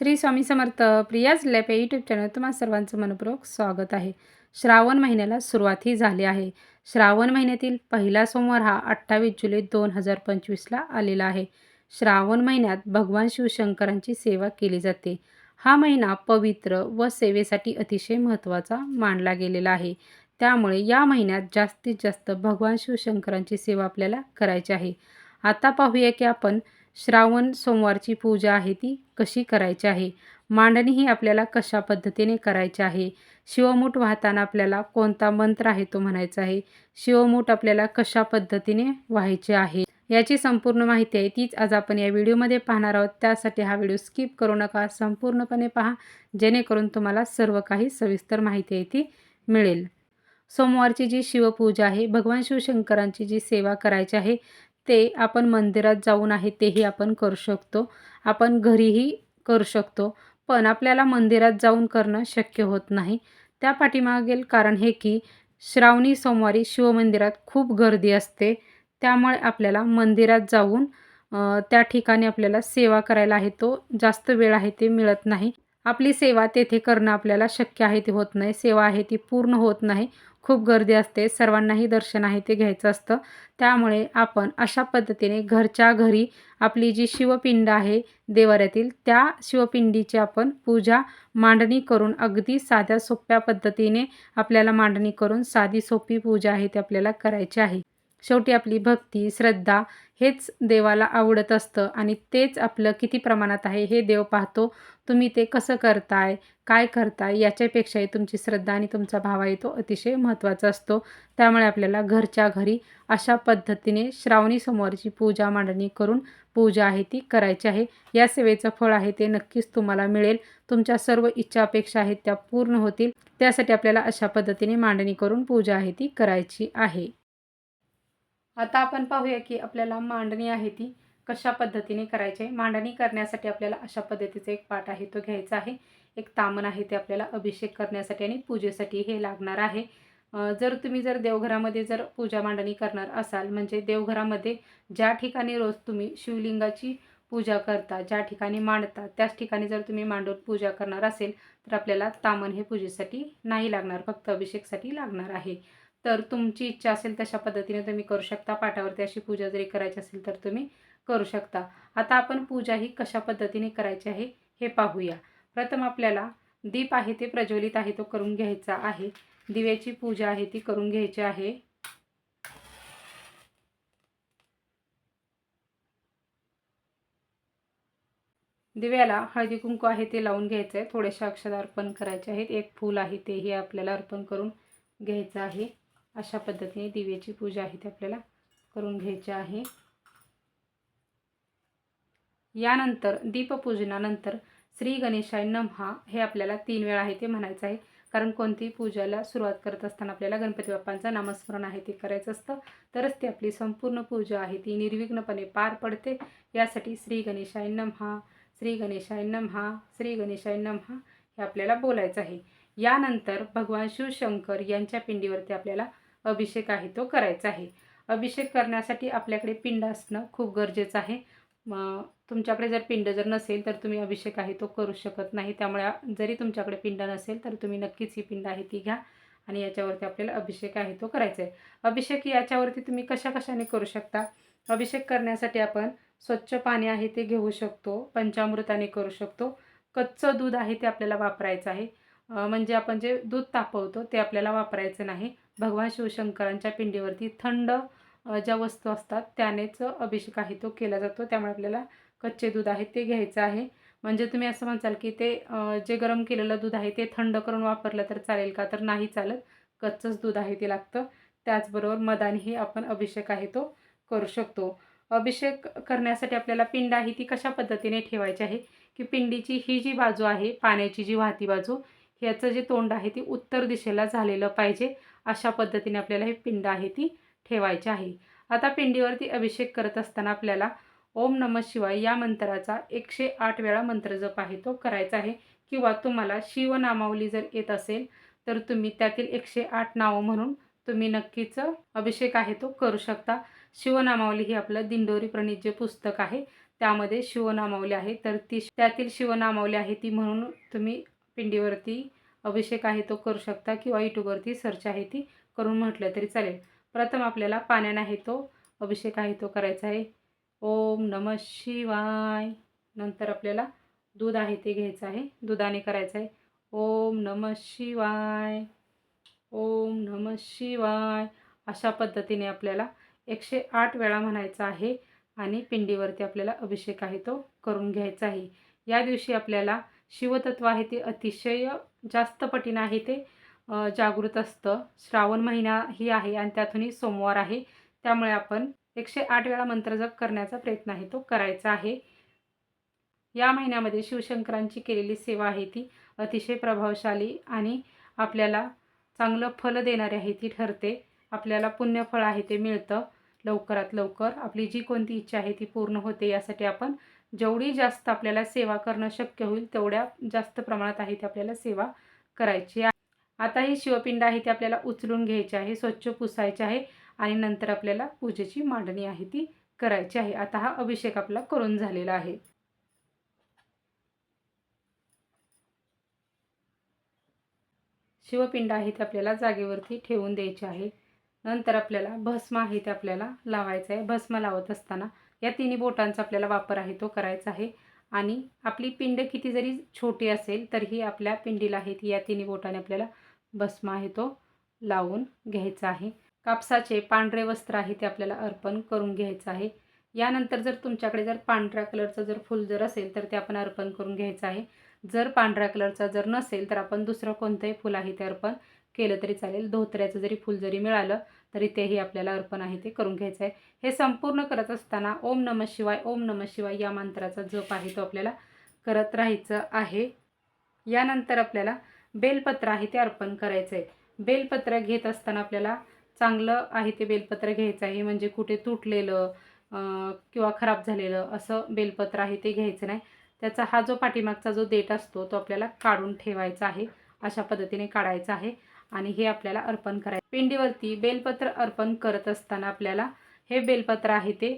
Shri Swami Samarth Priya's lap YouTube channel तुम्हा सर्वांचं मनपूर्वक स्वागत आहे. श्रावण महिन्याला सुरुवातही झाली आहे. श्रावण महिन्यातील पहिला सोमवार हा अठ्ठावीस जुलै दोन हजार पंचवीसला आलेला आहे. श्रावण महिन्यात भगवान शिवशंकरांची सेवा केली जाते. हा महिना पवित्र व सेवेसाठी अतिशय महत्त्वाचा मानला गेलेला आहे. त्यामुळे या महिन्यात जास्तीत जास्त भगवान शिवशंकरांची सेवा आपल्याला करायची आहे. आता पाहूया की आपण श्रावण सोमवारची पूजा आहे ती कशी करायची आहे? मांडणी ही आपल्याला कशा पद्धतीने करायची आहे? शिवमूठ वाहताना आपल्याला कोणता मंत्र आहे तो म्हणायचा आहे? शिवमूठ आपल्याला कशा पद्धतीने व्हायचे आहे? याची संपूर्ण माहिती आहे तीच आज आपण या व्हिडिओमध्ये पाहणार आहोत. त्यासाठी हा व्हिडिओ स्किप करू नका संपूर्णपणे पहा जेणेकरून तुम्हाला सर्व काही सविस्तर माहिती आहे ती मिळेल. सोमवारची जी शिवपूजा आहे भगवान शिवशंकरांची जी सेवा करायची आहे ते आपण मंदिरात जाऊन आहे तेही आपण करू शकतो. आपण घरीही करू शकतो. पण आपल्याला मंदिरात जाऊन करणं शक्य होत नाही. त्या पाठीमागील कारण हे की श्रावणी सोमवारी शिवमंदिरात खूप गर्दी असते. त्यामुळे आपल्याला मंदिरात जाऊन त्या ठिकाणी आपल्याला सेवा करायला आहे तो जास्त वेळ आहे ते मिळत नाही. आपली सेवा तेथे करणं आपल्याला शक्य आहे ते होत नाही. सेवा आहे ती पूर्ण होत नाही. खूप गर्दी असते. सर्वांनाही दर्शन आहे ते घ्यायचं असतं. त्यामुळे आपण अशा पद्धतीने घरच्या घरी आपली जी शिवपिंड आहे देवाऱ्यातील त्या शिवपिंडीची आपण पूजा मांडणी करून अगदी साध्या सोप्या पद्धतीने आपल्याला मांडणी करून साधी सोपी पूजा आहे ती आपल्याला करायची आहे. शेवटी आपली भक्ती श्रद्धा हेच देवाला आवडत असतं आणि तेच आपलं किती प्रमाणात आहे हे देव पाहतो. तुम्ही ते कसं करताय काय करताय याच्यापेक्षाही तुमची श्रद्धा आणि तुमचा भाव आहे तो अतिशय महत्त्वाचा असतो. त्यामुळे आपल्याला घरच्या घरी अशा पद्धतीने श्रावणी सोमवारची पूजा मांडणी करून पूजा आहे ती करायची आहे. या सेवेचं फळ आहे ते नक्कीच तुम्हाला मिळेल. तुमच्या सर्व इच्छा अपेक्षा आहेत त्या पूर्ण होतील. त्यासाठी आपल्याला अशा पद्धतीने मांडणी करून पूजा आहे ती करायची आहे. आता आपण पाहूया की आपल्याला मांडणी आहे ती कशा पद्धतीने करायची? आहे मांडणी करण्यासाठी आपल्याला अशा पद्धतीचा एक पाठ आहे तो घ्यायचा आहे. एक तामन आहे ते आपल्याला अभिषेक करण्यासाठी आणि पूजेसाठी हे लागणार आहे. जर तुम्ही जर देवघरामध्ये जर पूजा मांडणी करणार असाल म्हणजे देवघरामध्ये ज्या ठिकाणी रोज तुम्ही शिवलिंगाची पूजा करता ज्या ठिकाणी मांडता त्याच ठिकाणी जर तुम्ही मांडून पूजा करणार असेल तर आपल्याला तामन हे पूजेसाठी नाही लागणार फक्त अभिषेकसाठी लागणार आहे. तर तुमची इच्छा असेल तशा पद्धतीने तुम्ही करू शकता. पाठावरती अशी पूजा जरी करायची असेल तर तुम्ही करू शकता. आता आपण पूजा ही कशा पद्धतीने करायची आहे हे पाहूया. प्रथम आपल्याला दीप आहे ते प्रज्वलित आहे तो करून घ्यायचा आहे. दिव्याची पूजा आहे ती करून घ्यायची आहे. दिव्याला हळदी कुंकू आहे ते लावून घ्यायचं आहे थोडेसे अक्षर अर्पण करायचे आहेत. एक फूल आहे तेही आपल्याला अर्पण करून घ्यायचं आहे. अशा पद्धतीने दिव्याची पूजा आहे ती आपल्याला करून घ्यायची आहे. यानंतर दीपपूजनानंतर श्री गणेशाय नमहा हे आपल्याला तीन वेळा आहे ते म्हणायचं आहे. कारण कोणतीही पूजाला सुरुवात करत असताना आपल्याला गणपती बाप्पांचं नामस्मरण आहे ते करायचं असतं. तरच ती आपली संपूर्ण पूजा आहे. ती निर्विघ्नपणे पार पडते. यासाठी श्री गणेशाय नमहा श्री गणेशाय नमहा श्री गणेशाय नमहा हे आपल्याला बोलायचं आहे. यानंतर भगवान शिवशंकर यांच्या पिंडीवरती आपल्याला अभिषेक आहे तो करायचा आहे. अभिषेक करण्यासाठी आपल्याकडे पिंड असणं खूप गरजेचं आहे. मग तुमच्याकडे जर पिंड जर नसेल तर तुम्ही अभिषेक आहे तो करू शकत नाही. त्यामुळे जरी तुमच्याकडे पिंड नसेल तर तुम्ही नक्कीच ही पिंड आहे ती घ्या. आणि याच्यावरती आपल्याला अभिषेक आहे तो करायचा आहे. अभिषेक याच्यावरती तुम्ही कशा कशाने करू शकता? अभिषेक करण्यासाठी आपण स्वच्छ पाणी आहे ते घेऊ शकतो. पंचामृताने करू शकतो. कच्चं दूध आहे ते आपल्याला वापरायचं आहे. म्हणजे आपण जे दूध तापवतो ते आपल्याला वापरायचं नाही. भगवान शिवशंकरांच्या पिंडीवरती थंड ज्या वस्तू असतात त्यानेच अभिषेक आहे तो केला जातो. त्यामुळे आपल्याला कच्चे दूध आहे ते घ्यायचं आहे. म्हणजे तुम्ही असं म्हणसाल की ते जे गरम केलेलं दूध आहे ते थंड करून वापरलं तर चालेल का? तर नाही चालत. कच्चंच दूध आहे ते लागतं. त्याचबरोबर मदानेही आपण अभिषेक आहे तो करू शकतो. अभिषेक करण्यासाठी आपल्याला पिंड आहे ती कशा पद्धतीने ठेवायची आहे? की पिंडीची ही जी बाजू आहे पाण्याची जी वाहती बाजू याचं जे तोंड आहे ती उत्तर दिशेला झालेलं पाहिजे. अशा पद्धतीने आपल्याला हे पिंड आहे ती ठेवायची आहे. आता पिंडीवरती अभिषेक करत असताना आपल्याला ओम नम शिवाय या मंत्राचा एकशे आठ वेळा मंत्रजप आहे तो करायचा आहे. किंवा तुम्हाला शिवनामावली जर येत असेल तर तुम्ही त्यातील एकशे आठ नावं म्हणून तुम्ही नक्कीच अभिषेक आहे तो करू शकता. शिवनामावली ही आपलं दिंडोरी प्रणित जे पुस्तक आहे. त्यामध्ये शिवनामावली आहे तर ती त्यातील शिवनामावली आहे ती म्हणून तुम्ही पिंडीवरती अभिषेक आहे तो करू शकता किंवा यूट्यूबवरती सर्च आहे ती करून म्हटलं तरी चालेल. प्रथम आपल्याला पाण्याने आहे तो अभिषेक आहे तो करायचा आहे. ओम नम शिवाय. नंतर आपल्याला दूध आहे ते घ्यायचं आहे. दुधाने करायचं आहे. ओम नम शिवाय. ओम नम शिवाय. अशा पद्धतीने आपल्याला एकशे आठ वेळा म्हणायचं आहे आणि पिंडीवरती आपल्याला अभिषेक आहे तो करून घ्यायचा आहे. या दिवशी आपल्याला शिवतत्व आहे ते अतिशय जास्त पटीनं आहे ते जागृत असतं. श्रावण महिना ही आहे आणि त्यातूनही सोमवार आहे. त्यामुळे आपण एकशे आठ वेळा मंत्रजप करण्याचा प्रयत्न आहे तो करायचा आहे. या महिन्यामध्ये शिवशंकरांची केलेली सेवा आहे ती अतिशय प्रभावशाली आणि आपल्याला चांगलं फल देणारी आहे ती ठरते. आपल्याला पुण्यफळ आहे ते मिळतं लवकरात लवकर. आपली जी कोणती इच्छा आहे ती पूर्ण होते यासाठी आपण जेवढी जास्त आपल्याला सेवा करणं शक्य होईल तेवढ्या जास्त प्रमाणात आहे ती आपल्याला सेवा करायची आहे. आता ही शिवपिंड आहे ती आपल्याला उचलून घ्यायची आहे स्वच्छ पुसायचे आहे आणि नंतर आपल्याला पूजेची मांडणी आहे ती करायची आहे. आता हा अभिषेक आपला करून झालेला आहे. शिवपिंड आहे ते आपल्याला जागेवरती ठेवून द्यायचे आहे. नंतर आपल्याला भस्म आहे ते आपल्याला लावायचं आहे. भस्म लावत असताना या तिन्ही बोटांचा आपल्याला वापर आहे तो करायचा आहे. आणि आपली पिंड किती जरी छोटी असेल तरीही आपल्या पिंडीला आहे ती या तिन्ही बोटाने आपल्याला भस्म आहे तो लावून घ्यायचा आहे. कापसाचे पांढरे वस्त्र आहे ते आपल्याला अर्पण करून घ्यायचं आहे. यानंतर जर तुमच्याकडे जर पांढऱ्या कलरचं जर फूल जर असेल तर ते आपण अर्पण करून घ्यायचं आहे. जर पांढऱ्या कलरचा जर नसेल तर आपण दुसरं कोणतंही फुल आहे ते अर्पण केलं तरी चालेल. धोत्र्याचं जरी फुल जरी मिळालं तरी तेही आपल्याला अर्पण आहे ते करून घ्यायचं आहे हे संपूर्ण करत असताना ओम नम शिवाय ओम नम शिवाय या मंत्राचा जप आहे तो आपल्याला करत राहायचं आहे. यानंतर आपल्याला बेलपत्र आहे ते अर्पण करायचं आहे बेलपत्र घेत असताना आपल्याला चांगलं आहे ते बेलपत्र घ्यायचं आहे. म्हणजे कुठे तुटलेलं किंवा खराब झालेलं असं बेलपत्र आहे ते घ्यायचं नाही. त्याचा हा जो पाठीमागचा जो देठ असतो तो आपल्याला काढून ठेवायचा आहे. अशा पद्धतीने काढायचा आहे. आणि हे आपल्याला अर्पण करायचं. पिंडीवरती बेलपत्र अर्पण करत असताना आपल्याला हे बेलपत्र आहे ते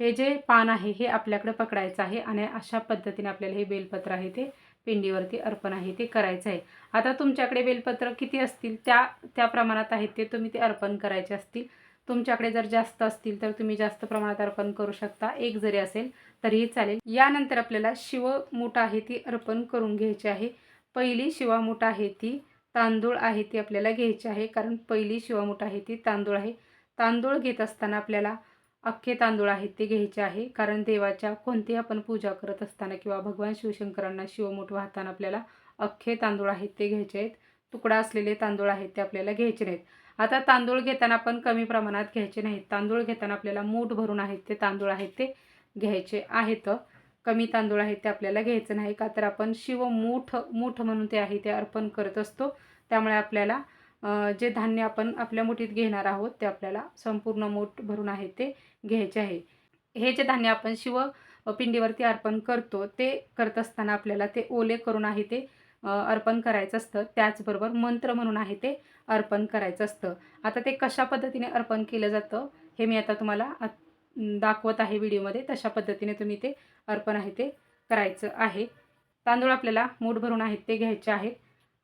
हे जे पान आहे हे आपल्याकडे पकडायचं आहे आणि अशा पद्धतीने आपल्याला हे बेलपत्र आहे ते पिंडीवरती अर्पण आहे ते करायचं आहे. आता तुमच्याकडे बेलपत्र किती असतील? त्या त्या प्रमाणात आहेत ते तुम्ही ते अर्पण करायचे असतील. तुमच्याकडे जर जास्त असतील तर तुम्ही जास्त प्रमाणात अर्पण करू शकता. एक जरी असेल तरीही चालेल. यानंतर आपल्याला शिवमूठ आहे ती अर्पण करून घ्यायची आहे. पहिली शिवामूठ आहे ती तांदूळ आहे ती आपल्याला घ्यायची आहे. कारण पहिली शिवामूठ आहे ती तांदूळ आहे. तांदूळ घेत असताना आपल्याला अख्खे तांदूळ आहेत ते घ्यायचे आहे. कारण देवाच्या कोणतीही आपण पूजा करत असताना किंवा भगवान शिवशंकरांना शिवमूठ वाहताना आपल्याला अख्खे तांदूळ आहेत ते घ्यायचे आहेत. तुकडा असलेले तांदूळ आहेत ते आपल्याला घ्यायचे नाहीत. आता तांदूळ घेताना आपण कमी प्रमाणात घ्यायचे नाहीत. तांदूळ घेताना आपल्याला मूठ भरून आहेत ते तांदूळ आहेत ते घ्यायचे आहेत. कमी तांदूळ आहेत ते आपल्याला घ्यायचं नाही का? तर आपण शिव मूठ मूठ म्हणून ते आहे ते अर्पण करत असतो. त्यामुळे आपल्याला जे धान्य आपण आपल्या मुठीत घेणार आहोत ते आपल्याला संपूर्ण मूठ भरून आहे ते घ्यायचे आहे. हे जे धान्य आपण शिव पिंडीवरती अर्पण करतो ते करत असताना आपल्याला ते ओले करून आहे ते अर्पण करायचं असतं. त्याचबरोबर मंत्र म्हणून आहे ते अर्पण करायचं असतं. आता ते कशा पद्धतीने अर्पण केलं जातं हे मी आता तुम्हाला दाखवत आहे व्हिडिओमध्ये तशा पद्धतीने तुम्ही ते अर्पण आहे ते करायचं आहे. तांदूळ आपल्याला मूठ भरून आहेत ते घ्यायचे आहेत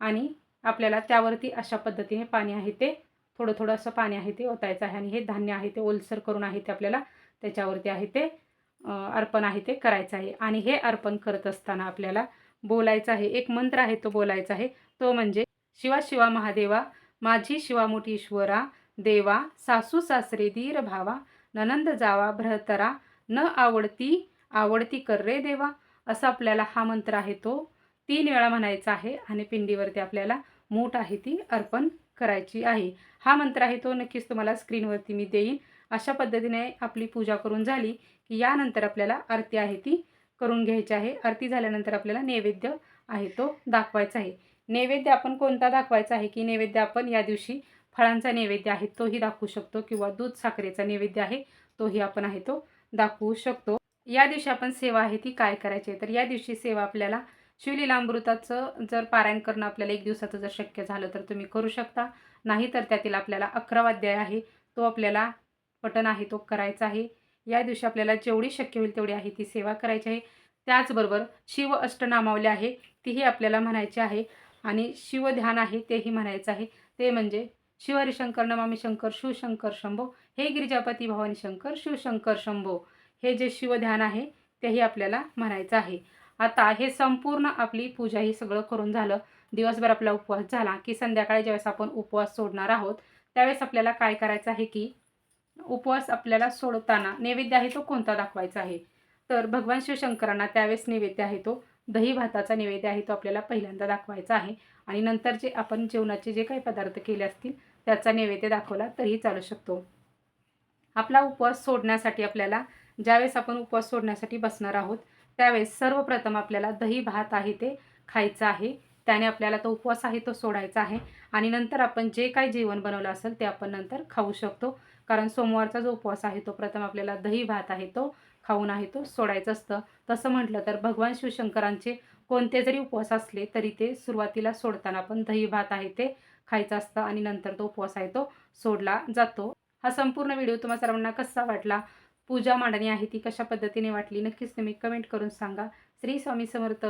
आणि आपल्याला त्यावरती अशा पद्धतीने पाणी आहे ते थोडं थोडं असं पाणी आहे ते ओतायचं आहे आणि हे धान्य आहे ते ओलसर करून आहे ते आपल्याला त्याच्यावरती आहे ते अर्पण आहे ते करायचं आहे. आणि हे अर्पण करत असताना आपल्याला बोलायचं आहे एक मंत्र आहे तो बोलायचा आहे. तो म्हणजे शिवा शिवा महादेवा माझी शिवामुठी ईश्वरा देवा सासू सासरे धीर भावा ननंद जावा भ्रतरा न आवडती आवडती कर रे देवा असं आपल्याला हा मंत्र आहे तो. तीन वेळा म्हणायचा आहे आणि पिंडीवरती आपल्याला मूठ आहे ती अर्पण करायची आहे. हा मंत्र आहे तो नक्कीच तुम्हाला स्क्रीनवरती मी देईन. अशा पद्धतीने आपली पूजा करून झाली की यानंतर आपल्याला आरती आहे ती करून घ्यायची आहे. आरती झाल्यानंतर आपल्याला नैवेद्य आहे तो दाखवायचा आहे. नैवेद्य आपण कोणता दाखवायचा आहे की नैवेद्य आपण या दिवशी फळांचा नैवेद्य आहे तोही दाखवू शकतो किंवा दूध साखरेचा नैवेद्य आहे तोही आपण आहे तो दाखवू शकतो. या दिवशी आपण सेवा आहे ती काय करायची आहे? तर या दिवशी सेवा आपल्याला शिवलीलामृताचं जर पारायण करणं आपल्याला एक दिवसाचं जर शक्य झालं तर तुम्ही करू शकता. नाही तर त्यातील आपल्याला अकरावाध्याय आहे तो आपल्याला पटन आहे तो करायचा आहे. या दिवशी आपल्याला जेवढी शक्य होईल तेवढी आहे ती सेवा करायची आहे. त्याचबरोबर शिव अष्टनामावली आहे तीही आपल्याला म्हणायची आहे आणि शिवध्यान आहे तेही म्हणायचं आहे. ते म्हणजे शिवारी शंकर नमामी शंकर शिवशंकर शंभो. हे गिरिजापती भवानी शंकर शिवशंकर शंभो. हे जे शिवध्यान आहे तेही आपल्याला म्हणायचं आहे. आता हे संपूर्ण आपली पूजा ही सगळं करून झालं. दिवसभर आपला उपवास झाला की संध्याकाळी ज्यावेळेस आपण उपवास सोडणार आहोत त्यावेळेस आपल्याला काय करायचं आहे की उपवास आपल्याला सोडताना नैवेद्य आहे तो कोणता दाखवायचा आहे? तर भगवान शिवशंकरांना त्यावेळेस नैवेद्य आहे तो दही भाताचा नैवेद्य आहे तो आपल्याला पहिल्यांदा दाखवायचा आहे. आणि नंतर जे आपण जेवणाचे जे काही पदार्थ केले असतील त्याचा नैवेद्य दाखवला तरीही चालू शकतो. आपला उपवास सोडण्यासाठी आपल्याला ज्यावेळेस आपण उपवास सोडण्यासाठी बसणार आहोत त्यावेळेस सर्वप्रथम आपल्याला दही भात आहे ते खायचं आहे. त्याने आपल्याला तो उपवास आहे तो सोडायचा आहे. आणि नंतर आपण जे काही जेवण बनवलं असेल ते आपण नंतर खाऊ शकतो. कारण सोमवारचा जो उपवास आहे तो प्रथम आपल्याला दही भात आहे तो खाऊन आहे तो सोडायचं असतं. तसं म्हटलं तर भगवान शिवशंकरांचे कोणते जरी उपवास असले तरी ते सुरुवातीला सोडताना पण दही भात आहे ते खायचं असतं आणि नंतर तो उपवास आहे तो सोडला जातो. हा संपूर्ण व्हिडिओ तुम्हा सर्वांना कसा वाटला? पूजा मांडणी आहे ती कशा पद्धतीने वाटली? नक्कीच तुम्ही कमेंट करून सांगा. श्री स्वामी समर्थ.